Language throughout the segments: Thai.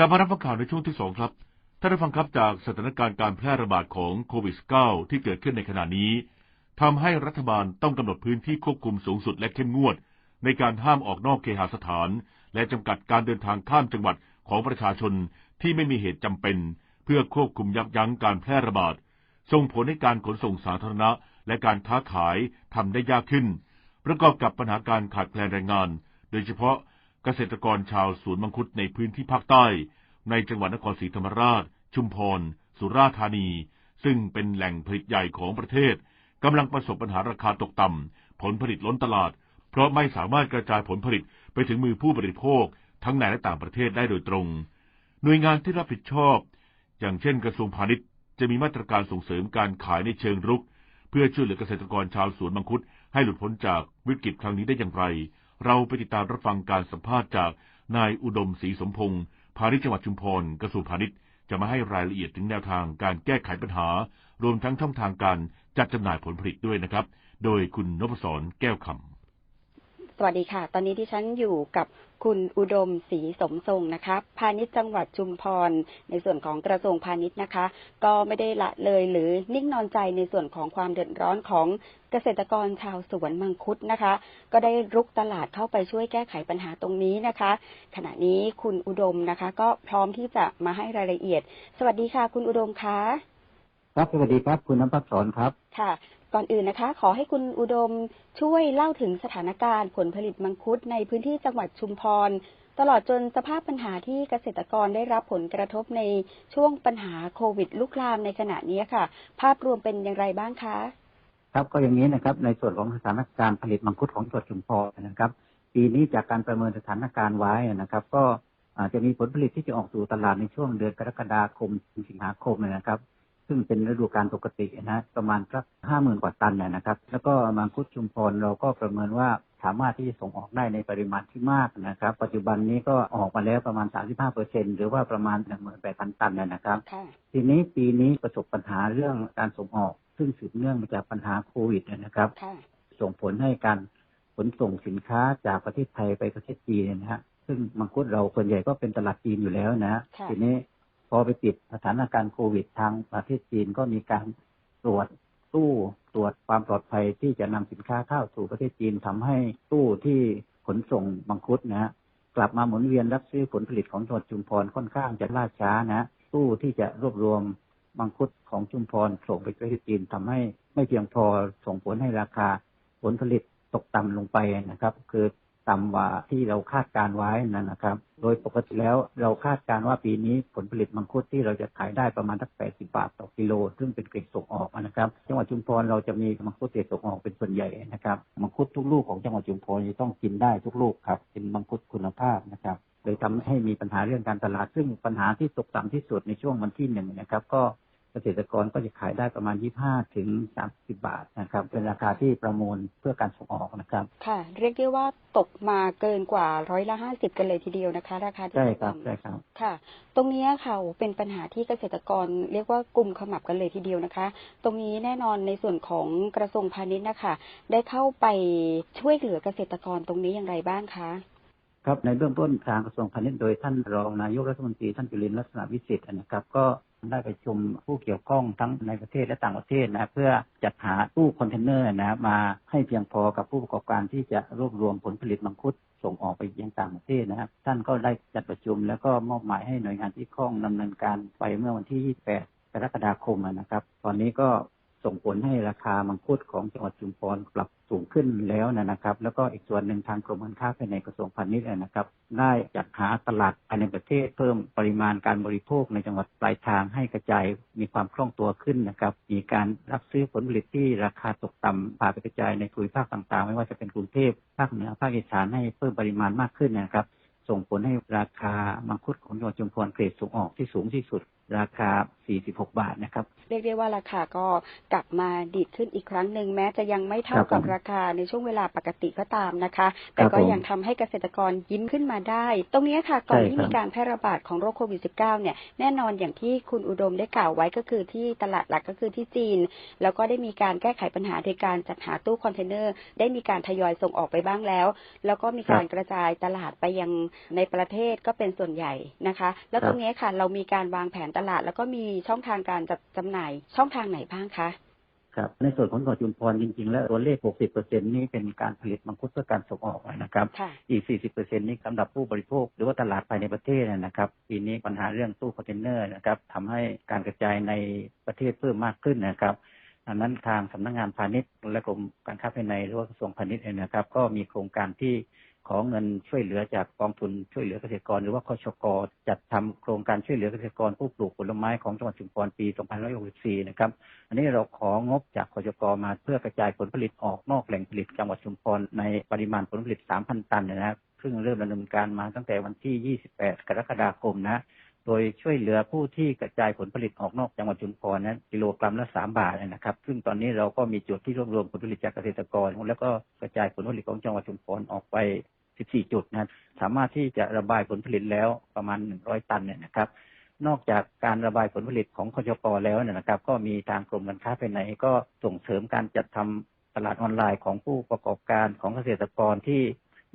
กลับมารับฟังข่าวในช่วงที่สองครับ ท่านได้ฟังครับจากสถานการณ์การแพร่ระบาดของโควิด -19 ที่เกิดขึ้นในขณะนี้ทำให้รัฐบาลต้องกำหนดพื้นที่ควบคุมสูงสุดและเข้มงวด ในการห้ามออกนอกเคหสถาน และจำกัดการเดินทางข้ามจังหวัดของประชาชนที่ไม่มีเหตุจำเป็น เพื่อควบคุมยับยั้งการแพร่ระบาดส่งผลให้การขนส่งสาธารณะ และการค้าขายทำได้ยากขึ้น ประกอบกับปัญหาการขาดแคลนแรงงาน โดยเฉพาะ เกษตรกรชาวสวนมังคุดในพื้นที่ภาคใต้ ในจังหวัดนครศรีธรรมราช ชุมพร สุราษฎร์ธานี ซึ่งเป็นแหล่งผลิตใหญ่ของประเทศกำลังประสบปัญหาราคาตกต่ำผลผลิตล้นตลาด เพราะไม่สามารถกระจายผลผลิตไปถึงมือผู้บริโภค ทั้งในและต่างประเทศได้โดยตรง หน่วยงานที่รับผิดชอบ อย่างเช่นกระทรวงพาณิชย์ จะมีมาตรการส่งเสริมการขายในเชิงรุก เพื่อช่วยเหลือเกษตรกรชาวสวนมังคุดให้หลุดพ้นจากวิกฤตครั้งนี้ได้อย่างไร เราไปติดตามรับฟังการสัมภาษณ์จากนายอุดมศรีสมพงศ์พาณิชย์จังหวัดชุมพรกระทรวงพาณิชย์จะมาให้รายละเอียดถึงแนวทางการแก้ไขปัญหา รวมทั้งช่องทางการจัดจำหน่ายผลผลิตด้วยนะครับ โดยคุณนพศรแก้วคำ สวัสดีค่ะ ตอนนี้ที่ฉันอยู่กับคุณอุดมศรีสมทรงนะคะ พาณิชย์จังหวัดชุมพร ในส่วนของกระทรวงพาณิชย์นะคะ ก็ไม่ได้ละเลยหรือนิ่งนอนใจในส่วนของความเดือดร้อนของเกษตรกรชาวสวนมังคุดนะคะ ก็ได้รุกตลาดเข้าไปช่วยแก้ไขปัญหาตรงนี้นะคะ ขณะนี้คุณอุดมนะคะ ก็พร้อมที่จะมาให้รายละเอียด สวัสดีค่ะ คุณอุดมคะ ครับสวัสดีครับ คุณน้ำพักสอนครับ ค่ะ ก่อนอื่นนะคะ ขอให้คุณอุดมช่วยเล่าถึงสถานการณ์ผลผลิตมังคุดในพื้นที่จังหวัดชุมพร ตลอดจนสภาพปัญหาที่เกษตรกรได้รับผลกระทบในช่วงปัญหาโควิดลุกลามในขณะนี้ค่ะ ภาพรวมเป็นอย่างไรบ้างคะ ครับก็อย่างนี้นะครับ ในส่วนของสถานการณ์ผลิตมังคุดของจังหวัดชุมพรนะครับ ปีนี้จากการประเมินสถานการณ์ไว้นะครับ ก็อาจจะมีผลผลิตที่จะออกสู่ตลาดในช่วงเดือนกรกฎาคมถึงสิงหาคมเนยนะครับ ซึ่งเป็นฤดูกาลปกตินะประมาณสักห้าหมื่นกว่าตันเนี่ยนะครับ แล้วก็มังคุดชุมพรเราก็ประเมินว่าสามารถที่จะส่งออกได้ในปริมาณที่มากนะครับ ปัจจุบันนี้ก็ออกมาแล้วประมาณ 35เปอร์เซ็นหรือว่าประมาณ 18,000 ตันเนี่ยนะครับค่ะทีนี้ปีนี้ประสบปัญหาเรื่องการส่งออก ซึ่งสืบเนื่องมาจากปัญหาโควิดเนยนะครับค่ะส่งผลให้การขนส่งสินค้าจากประเทศไทยไปประเทศจีนเนยนะฮะซึ่งมังคุดเราส่วนใหญ่ก็เป็นตลาดจีนอยู่แล้วนะฮะค่ะทีนี้ พอไปติดสถานการณ์โควิดทางประเทศจีนก็มีการตรวจตู้ตรวจความปลอดภัยที่จะนำสินค้าเข้าสู่ประเทศจีนทำให้ตู้ที่ขนส่งมังคุดนะฮะกลับมาหมุนเวียนรับซื้อผลผลิตของจังหวัดชุมพรค่อนข้างจะล่าช้านะฮะตู้ที่จะรวบรวมมังคุดของชุมพรส่งไปประเทศจีนทำให้ไม่เพียงพอส่งผลให้ราคาผลผลิตตกต่ำลงไปนะครับ คือ ต่ำกว่าที่เราคาดการไว้นั่นนะครับ โดยปกติแล้วเราคาดการว่าปีนี้ผลผลิตมังคุดที่เราจะขายได้ประมาณสัก80บาทต่อกิโล ซึ่งเป็นเกรดส่งออกนะครับจังหวัดชุมพรเราจะมีมังคุดเกรดส่งออกเป็นส่วนใหญ่นะครับมังคุดทุกลูกของจังหวัดชุมพรจะต้องกินได้ทุกลูกครับเป็นมังคุดคุณภาพนะครับเลยทำให้มีปัญหาเรื่องการตลาด ซึ่งปัญหาที่ตกต่ำที่สุดในช่วงวันที่หนึ่งนะครับ ก็ ษตรกรก็จะขายได้ประมาณ 25ถึง30 บาทนะครับ เป็นราคาที่ประมูลเพื่อการส่งออกนะครับ ค่ะ เรียกได้ว่าตกมาเกินกว่าร้อยละห้าสิบกันเลยทีเดียวนะคะ ราคาที่ใช่ตกครับต่ำใช่ครับค่ะ ตรงนี้ค่ะเป็นปัญหาที่เกษตรกรเรียกว่ากลุ่มขมับกันเลยทีเดียวนะคะ ตรงนี้แน่นอนในส่วนของกระทรวงพาณิชย์นะคะ ได้เข้าไปช่วยเหลือเกษตรกรตรงนี้อย่างไรบ้างคะครับในเบื้องต้นทางกระทรวงพาณิชย์โดยท่านรองนายกรัฐมนตรีท่านจุลินทร์ลักษณะวิสิทธิ์นะครับ ก็ ได้ไปชุมผู้เกี่ยวข้องทั้งในประเทศและต่างประเทศนะเพื่อจัดหาตู้คอนเทนเนอร์นะมาให้เพียงพอกับผู้ประกอบการที่จะรวบรวมผลผลิตมังคุดส่งออกไปยังต่างประเทศนะครับ ท่านก็ได้จัดประชุมแล้วก็มอบหมายให้หน่วยงานที่ข้องดำเนินการไปเมื่อวันที่ 28 กรกฎาคมนะครับ ตอนนี้ก็ ส่งผลให้ราคามังคุดของจังหวัดชุมพรปรับสูงขึ้นแล้วนะครับ แล้วก็อีกส่วนหนึ่งทางกรมการค้าภายในกระทรวงพาณิชย์นะครับ ได้จัดหาตลาดภายในประเทศเพิ่มปริมาณการบริโภคในจังหวัดปลายทางให้กระจายมีความคล่องตัวขึ้นนะครับ มีการรับซื้อผลผลิตที่ราคาตกต่ำพาไปกระจายในภูมิภาคต่างๆ ไม่ว่าจะเป็นกรุงเทพภาคเหนือภาคอีสานให้เพิ่มปริมาณมากขึ้นนะครับ ส่งผลให้ราคามังคุดของจังหวัดชุมพรเกรดส่งออกที่สูงที่สุด ราคา 46 บาทนะครับ เรียกได้ว่าราคาก็กลับมาดีดขึ้นอีกครั้งหนึ่งแม้จะยังไม่เท่าครับกับผมราคาในช่วงเวลาปกติก็ตามนะคะ แต่ครับก็ผมยังทำให้เกษตรกรยิ้มขึ้นมาได้ ตรงนี้ค่ะก่อนใช่ที่ครับมีการแพร่ระบาดของโรคโควิด -19 เนี่ยแน่นอนอย่างที่คุณอุดมได้กล่าวไว้ก็คือที่ตลาดหลักก็คือที่จีน แล้วก็ได้มีการแก้ไขปัญหาโดยการจัดหาตู้คอนเทนเนอร์ ได้มีการทยอยส่งออกไปบ้างแล้ว แล้วก็มีการกระจายตลาดไปยังในประเทศก็เป็นส่วนใหญ่นะคะ แล้วครับตรงนี้ค่ะเรามีการวางแผนตลาด แล้วก็มีช่องทางการจัดจำหน่ายช่องทางไหนบ้างคะครับในส่วนของจังหวัดชุมพรจริงๆ แล้วตัวเลข 60%นี้เป็นการผลิตมังคุดเพื่อการส่งออกนะครับค่ะอีก 40%นี้สำหรับผู้บริโภค หรือว่าตลาดภายในประเทศนะครับปีนี้ปัญหาเรื่องตู้คอนเทนเนอร์นะครับทำให้การกระจายในประเทศเพิ่มมากขึ้นนะครับดังนั้นทางสำนักงานพาณิชย์และกรมการค้าภายในหรือว่ากระทรวงพาณิชย์เองนะครับ ก็มีโครงการที่ ของเงินช่วยเหลือจากกองทุนช่วยเหลือเกษตรกร หรือว่าคชกจัดทำโครงการช่วยเหลือเกษตรกรผู้ปลูกผลไม้ของจังหวัดชุมพรปี 2564 นะครับ อันนี้เราของบจากคชกมาเพื่อกระจายผลผลิตออกนอกแหล่งผลิตจังหวัดชุมพรในปริมาณผลผลิต 3,000 ตันนะครับซึ่งเริ่มดำเนินการมาตั้งแต่วันที่ 28 กรกฎาคมนะโดยช่วยเหลือผู้ที่กระจายผลผลิตออกนอกจังหวัดชุมพรนั้นกิโลกรัมละ 3 บาทนะครับ ซึ่งตอนนี้เราก็มีจุดที่รวบรวมผลผลิตจากเกษตรกร แล้วก็กระจายผลผลิตของจังหวัดชุมพรออกไป 14 จุดนะสามารถที่จะระบายผลผลิตแล้วประมาณ 100 ตันเนี่ยนะครับ นอกจากการระบายผลผลิตของคชกแล้วเนี่ยนะครับ ก็มีทางกรมการค้าภายในก็ส่งเสริมการจัดทำตลาดออนไลน์ของผู้ประกอบการของเกษตรกรที่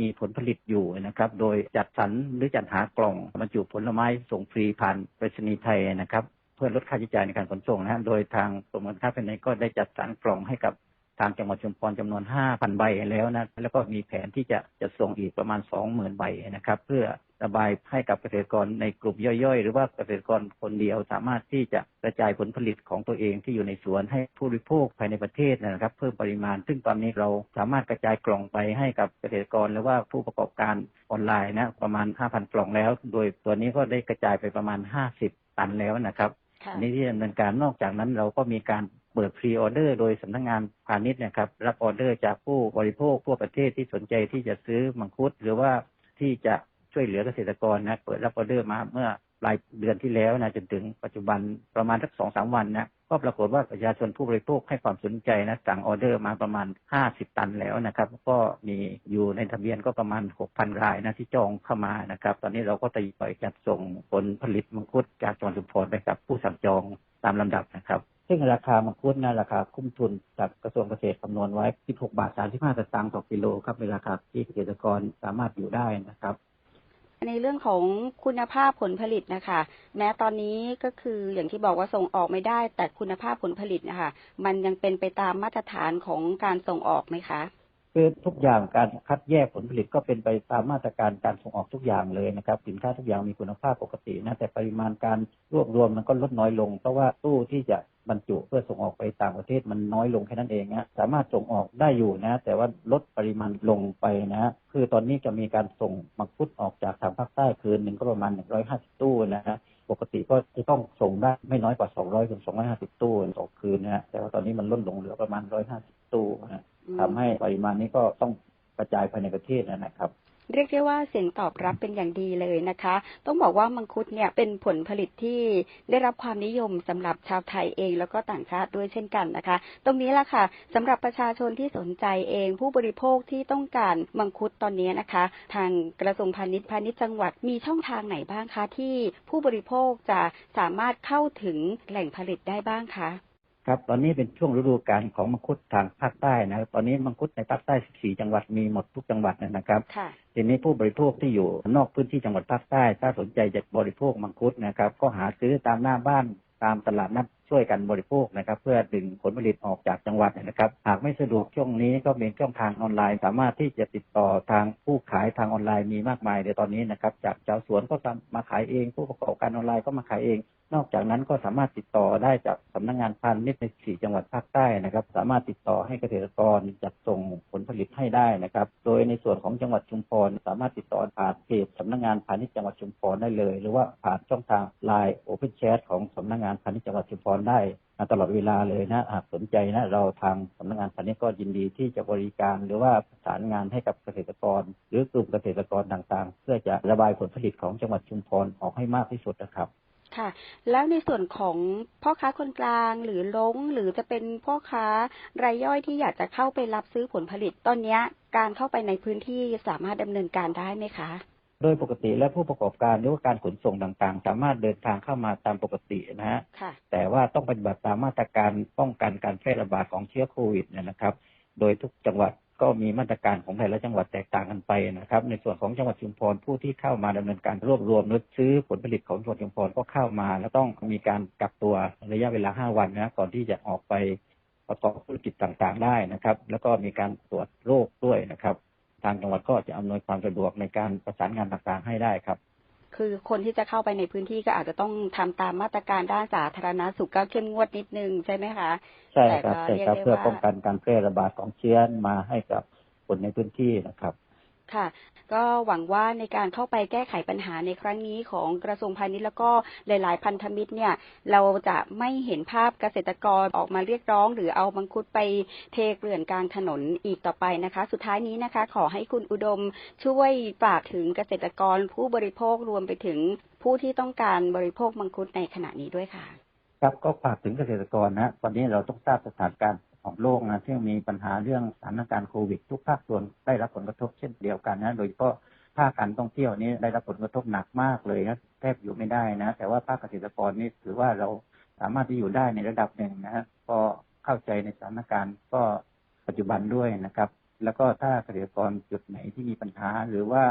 มีผลผลิตอยู่นะครับ โดยจัดสรรหรือจัดหากล่องบรรจุผลไม้ส่งฟรีผ่านไปรษณีย์ไทยนะครับ เพื่อลดค่าใช้จ่ายในการขนส่งนะฮะโดยทางกรมการค้าภายในก็ได้จัดสรรกล่องให้กับ ทางจังหวัดชุมพรจำนวน5,000ใบแล้วนะแล้วก็มีแผนที่จะจะส่งอีกประมาณ20,000ใบนะครับ เพื่อระบายให้กับเกษตรกรในกลุ่มย่อยๆ หรือว่าเกษตรกรคนเดียวสามารถที่จะกระจายผลผลิตของตัวเองที่อยู่ในสวนให้ผู้บริโภคภายในประเทศนะครับ เพิ่มปริมาณ ซึ่งตอนนี้เราสามารถกระจายกล่องไปให้กับเกษตรกรหรือว่าผู้ประกอบการออนไลน์นะประมาณ 5,000 กล่องแล้ว โดยตัวนี้ก็ได้กระจายไปประมาณ 50 ตันแล้วนะครับค่ะอันนี้ที่ดำเนินการนอกจากนั้นเราก็มีการ เปิดพรีออเดอร์โดยสำนักงานพาณิชย์นะครับ รับออเดอร์จากผู้บริโภคทั่วประเทศที่สนใจที่จะซื้อมังคุด หรือว่าที่จะช่วยเหลือเกษตรกรนะเปิดรับออเดอร์มาเมื่อ ปลายเดือนที่แล้วนะจนถึงปัจจุบันประมาณสักสองสามวันนะก็ปรากฏว่าประชาชนผู้บริโภคให้ความสนใจนะสั่งออเดอร์มาประมาณ 50 ตันแล้วนะครับ ก็มีอยู่ในทะเบียนก็ประมาณ 6,000 รายนะที่จองเข้ามานะครับ ตอนนี้เราก็ทยอยจัดส่งผลผลิตมังคุดจากจังหวัดชุพรไปกับผู้สั่งจองตามลำดับนะครับซึ่งราคามังคุดนะราคาคุ้มทุนจากกระทรวงเกษตรคำนวณไว้ 16 บาท 35สตางค์ต่อกิโลครับเป็นราคาที่เกษตรกรสามารถอยู่ได้นะครับ ในเรื่องของคุณภาพผลผลิตนะคะ แม้ตอนนี้ก็คืออย่างที่บอกว่าส่งออกไม่ได้ แต่คุณภาพผลผลิตนะคะมันยังเป็นไปตามมาตรฐานของการส่งออกไหมคะคือทุกอย่างการคัดแยกผลผลิตก็เป็นไปตามมาตรการการส่งออกทุกอย่างเลยนะครับ สินค้าทุกอย่างมีคุณภาพปกตินะแต่ปริมาณการรวบรวมมันก็ลดน้อยลง เพราะว่าตู้ที่จะ บรรจุเพื่อส่งออกไปต่างประเทศมันน้อยลงแค่นั้นเองนะสามารถส่งออกได้อยู่นะ แต่ว่าลดปริมาณลงไปนะคือตอนนี้จะมีการส่งมังคุดออกจากทางภาคใต้คืนหนึ่งก็ประมาณ 150 ตู้นะฮะปกติก็จะต้องส่งได้ไม่น้อยกว่า 200ถึง250 ตู้ต่อคืนนะฮะแต่ว่าตอนนี้มันลดลงเหลือประมาณ 150 ตู้นะฮะอืมทำให้ปริมาณนี้ก็ต้องกระจายภายในประเทศนะครับ เรียกได้ว่าเสียงตอบรับเป็นอย่างดีเลยนะคะ ต้องบอกว่ามังคุดเนี่ยเป็นผลผลิตที่ได้รับความนิยมสำหรับชาวไทยเอง แล้วก็ต่างชาติด้วยเช่นกันนะคะ ตรงนี้ละค่ะสำหรับประชาชนที่สนใจเอง ผู้บริโภคที่ต้องการมังคุดตอนนี้นะคะ ทางกระทรวงพาณิชย์พาณิชย์จังหวัดมีช่องทางไหนบ้างคะ ที่ผู้บริโภคจะสามารถเข้าถึงแหล่งผลิตได้บ้างคะ ครับ ตอนนี้เป็นช่วงฤดูกาลของมังคุดทางภาคใต้นะครับตอนนี้มังคุดในภาคใต้ 14 จังหวัดมีหมดทุกจังหวัดนะครับค่ะทีนี้ผู้บริโภคที่อยู่นอกพื้นที่จังหวัดภาคใต้ ถ้าสนใจจะบริโภคมังคุดนะครับ ก็หาซื้อตามหน้าบ้านตามตลาดนัด ช่วยกันบริโภคนะครับ เพื่อดึงผลผลิตออกจากจังหวัดนะครับ หากไม่สะดวกช่วงนี้ก็เป็นช่องทางออนไลน์ สามารถที่จะติดต่อทางผู้ขายทางออนไลน์มีมากมายในตอนนี้นะครับ จากชาวสวนก็มาขายเอง ผู้ประกอบการออนไลน์ก็มาขายเอง นอกจากนั้นก็สามารถติดต่อได้จากสำนักงานพาณิชย์ในสี่จังหวัดภาคใต้นะครับ สามารถติดต่อให้เกษตรกรจัดส่งผลผลิตให้ได้นะครับ โดยในส่วนของจังหวัดชุมพรสามารถติดต่อผ่านเพจสำนักงานพาณิชย์จังหวัดชุมพรได้เลย หรือว่าผ่านช่องทาง Line Open Chat ของสำนักงานพาณิชย์จังหวัดชุมพรได้ตลอดเวลาเลยนะหากสนใจนะเราทางสำนักงานพาณิชย์ก็ยินดีที่จะบริการหรือว่าประสานงานให้กับเกษตรกร หรือกลุ่มเกษตรกรต่างๆ เพื่อจะระบายผลผลิตของจังหวัดชุมพรออกให้มากที่สุดนะครับค่ะ แล้วในส่วนของพ่อค้าคนกลางหรือล้งหรือจะเป็นพ่อค้ารายย่อยที่อยากจะเข้าไปรับซื้อผลผลิตตอนนี้การเข้าไปในพื้นที่สามารถดำเนินการได้ไหมคะ โดยปกติและผู้ประกอบการหรือว่าการขนส่งต่างๆ สามารถเดินทางเข้ามาตามปกตินะฮะค่ะแต่ว่าต้องปฏิบัติตามมาตรการป้องกันการแพร่ระบาดของเชื้อโควิดเนยนะครับ โดยทุกจังหวัดก็มีมาตรการของแต่ละจังหวัดแตกต่างกันไปนะครับ ในส่วนของจังหวัดชุมพรผู้ที่เข้ามาดำเนินการรวบรวมหรือซื้อผลผลิตของจังหวัดชุมพรก็เข้ามา แล้วต้องมีการกักตัวระยะเวลา 5 วันนะก่อนที่จะออกไปประกอบธุรกิจต่างๆ ได้นะครับ แล้วก็มีการตรวจโรคด้วยนะครับ ทางจังหวัดก็จะอำนวยความสะดวกในการประสานงานต่างๆให้ได้ครับ คือคนที่จะเข้าไปในพื้นที่ก็อาจจะต้องทำตามมาตรการด้านสาธารณสุขก็เข้มงวดนิดนึงใช่ไหมคะใช่ครับแต่ก็ใช่ครับเรียกได้เพื่อว่าป้องกันการแพร่ระบาดของเชื้อมาให้กับคนในพื้นที่นะครับ ค่ะ ก็หวังว่าในการเข้าไปแก้ไขปัญหาในครั้งนี้ของกระทรวงพาณิชย์แล้วก็หลาย ๆ พันธมิตรเนี่ย เราจะไม่เห็นภาพเกษตรกรออกมาเรียกร้อง หรือเอามังคุดไปเทเกลื่อนกลางถนนอีกต่อไปนะคะ สุดท้ายนี้นะคะ ขอให้คุณอุดมช่วยฝากถึงเกษตรกรผู้บริโภครวมไปถึงผู้ที่ต้องการบริโภคมังคุดในขณะนี้ด้วยค่ะ ครับก็ฝากถึงเกษตรกรนะตอนนี้เราต้องทราบสถานการณ์ ของโลกนะที่มีปัญหาเรื่องสถานการณ์โควิด ทุกภาคส่วนได้รับผลกระทบเช่นเดียวกันนะ โดยเฉพาะภาคการท่องเที่ยวนี้ได้รับผลกระทบหนักมากเลยนะแทบอยู่ไม่ได้นะ แต่ว่าภาคเกษตรกรนี่ถือว่าเราสามารถที่อยู่ได้ในระดับหนึ่งนะฮะก็เข้าใจในสถานการณ์ก็ปัจจุบันด้วยนะครับ แล้วก็ถ้าเกษตรกรจุดไหนที่มีปัญหาหรือว่า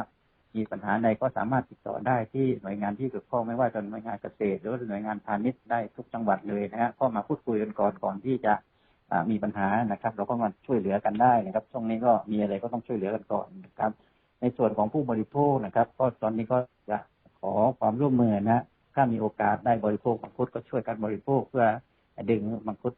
มีปัญหาใดก็สามารถติดต่อได้ที่หน่วยงานที่เกี่ยวข้องไม่ว่าจะหน่วยงานเกษตร หรือหน่วยงานพาณิชย์ได้ทุกจังหวัดเลยนะฮะก็มาพูดคุยกันก่อนก่อนที่จะ มีปัญหานะครับ เราก็มาช่วยเหลือกันได้นะครับช่วงนี้ก็มีอะไรก็ต้องช่วยเหลือกันก่อนนะครับ ในส่วนของผู้บริโภคนะครับ ก็ตอนนี้ก็จะขอความร่วมมือนะถ้ามีโอกาสได้บริโภคมังคุดก็ช่วยกันบริโภคเพื่อดึงมังคุด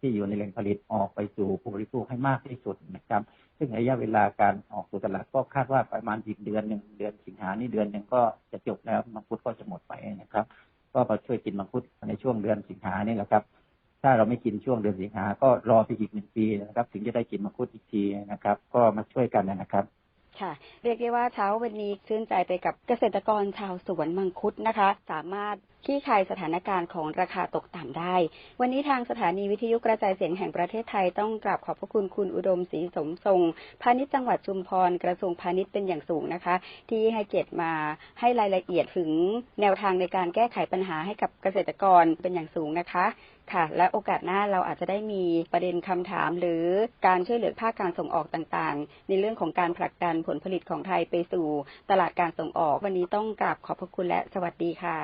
ที่อยู่ในแหล่งผลิตออกไปสู่ผู้บริโภคให้มากที่สุดนะครับ ซึ่งระยะเวลาการออกสู่ตลาดก็คาดว่าประมาณอีกเดือนหนึ่งเดือนสิงหานี่เดือนหนึ่งก็จะจบแล้วมังคุดก็จะหมดไปนะครับ ก็มาช่วยกินมังคุดในช่วงเดือนสิงหานี่แหละครับ ถ้าเราไม่กินช่วงเดือนสิงหา ก็รอไปอีกหนึ่งปีนะครับ ถึงจะได้กินมังคุดอีกทีนะครับ ก็มาช่วยกันนะครับค่ะเรียกได้ว่าเช้าวันนี้ชื่นใจไปกับเกษตรกรชาวสวนมังคุดนะคะ สามารถคลี่คายสถานการณ์ของราคาตกต่ำได้ วันนี้ทางสถานีวิทยุกระจายเสียงแห่งประเทศไทยต้องกราบขอบพระคุณคุณอุดมศรีสมทรงพาณิชย์จังหวัดชุมพรกระทรวงพาณิชย์เป็นอย่างสูงนะคะ ที่ให้เกียรติมาให้รายละเอียดถึงแนวทางในการแก้ไขปัญหาให้กับเกษตรกรเป็นอย่างสูงนะคะ ค่ะ และโอกาสหน้าเราอาจจะได้มีประเด็นคำถาม หรือการช่วยเหลือภาคการส่งออกต่างๆ ในเรื่องของการผลักดันผลผลิตของไทยไปสู่ตลาดการส่งออก วันนี้ต้องกราบขอบพระคุณและสวัสดีค่ะ